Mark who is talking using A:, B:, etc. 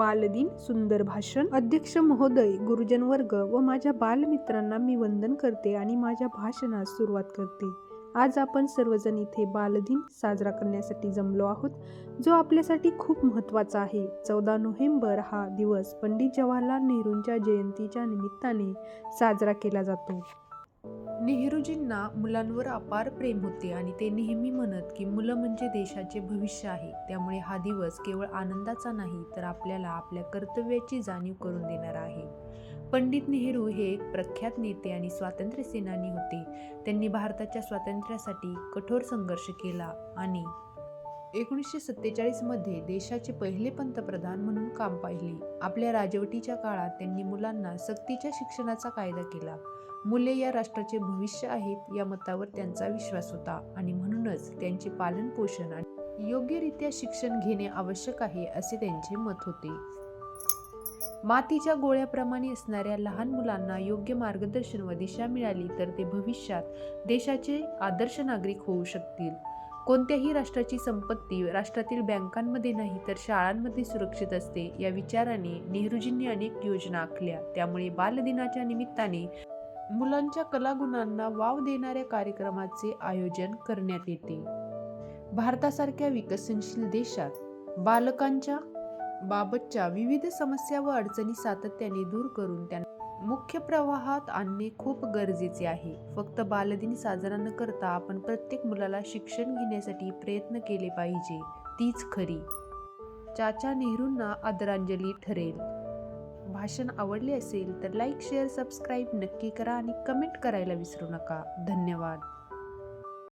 A: बालदिन सुंदर भाषण. अध्यक्ष महोदय गुरुजन वर्ग व माझ्या बालमित्रांना मी वंदन करते आणि माझ्या भाषणास सुरुवात करते. आज आपण सर्वजण इथे बालदिन साजरा करण्यासाठी जमलो आहोत जो आपल्यासाठी खूप महत्त्वाचा आहे. चौदा नोव्हेंबर हा दिवस पंडित जवाहरलाल नेहरूंच्या जयंतीच्या निमित्ताने साजरा केला जातो. नेहरूजींना मुलांवर अपार प्रेम होते आणि ते नेहमी म्हणत की मुलं म्हणजे देशाचे भविष्य आहे. त्यामुळे हा दिवस केवळ आनंदाचा नाही तर आपल्याला आपल्या कर्तव्याची जाणीव करून देणारा आहे. पंडित नेहरू हे एक प्रख्यात नेते आणि स्वातंत्र्य सेनानी होते. त्यांनी भारताच्या स्वातंत्र्यासाठी कठोर संघर्ष केला आणि एकोणीसशे सत्तेचाळीसमध्ये देशाचे पहिले पंतप्रधान म्हणून काम पाहिले. आपल्या राजवटीच्या काळात त्यांनी मुलांना सक्तीच्या शिक्षणाचा कायदा केला. मुले या राष्ट्राचे भविष्य आहेत या मतावर त्यांचा विश्वास होता आणि म्हणूनच त्यांचे पालन पोषण आणि योग्यरित्या शिक्षण घेणे आवश्यक आहे असे त्यांचे मत होते. मातीच्या गोळ्याप्रमाणे असणाऱ्या लहान मुलांना योग्य मार्गदर्शन व दिशा मिळाली तर ते भविष्यात देशाचे आदर्श नागरिक होऊ शकतील. कोणत्याही राष्ट्राची संपत्ती राष्ट्रातील बँकांमध्ये नाही तर शाळांमध्ये सुरक्षित असते या विचाराने नेहरूजींनी अनेक योजना आखल्या. त्यामुळे बालदिनाच्या निमित्ताने मुलांच्या कलागुणांना वाव देणाऱ्या कार्यक्रमाचे आयोजन करण्यात येते. भारतासारख्या विकसनशील देशात बालकांच्या बाबतच्या विविध समस्या व अडचणी सातत्याने दूर करून त्यांना मुख्य प्रवाहात आणणे खूप गरजेचे आहे. फक्त बालदिन साजरा न करता आपण प्रत्येक मुलाला शिक्षण घेण्यासाठी प्रयत्न केले पाहिजे. तीच खरी. चाचा नेहरूंना आदरांजली ठरेल. भाषण आवडले असेल तर लाईक शेअर सबस्क्राईब नक्की करा आणि कमेंट करायला विसरू नका. धन्यवाद.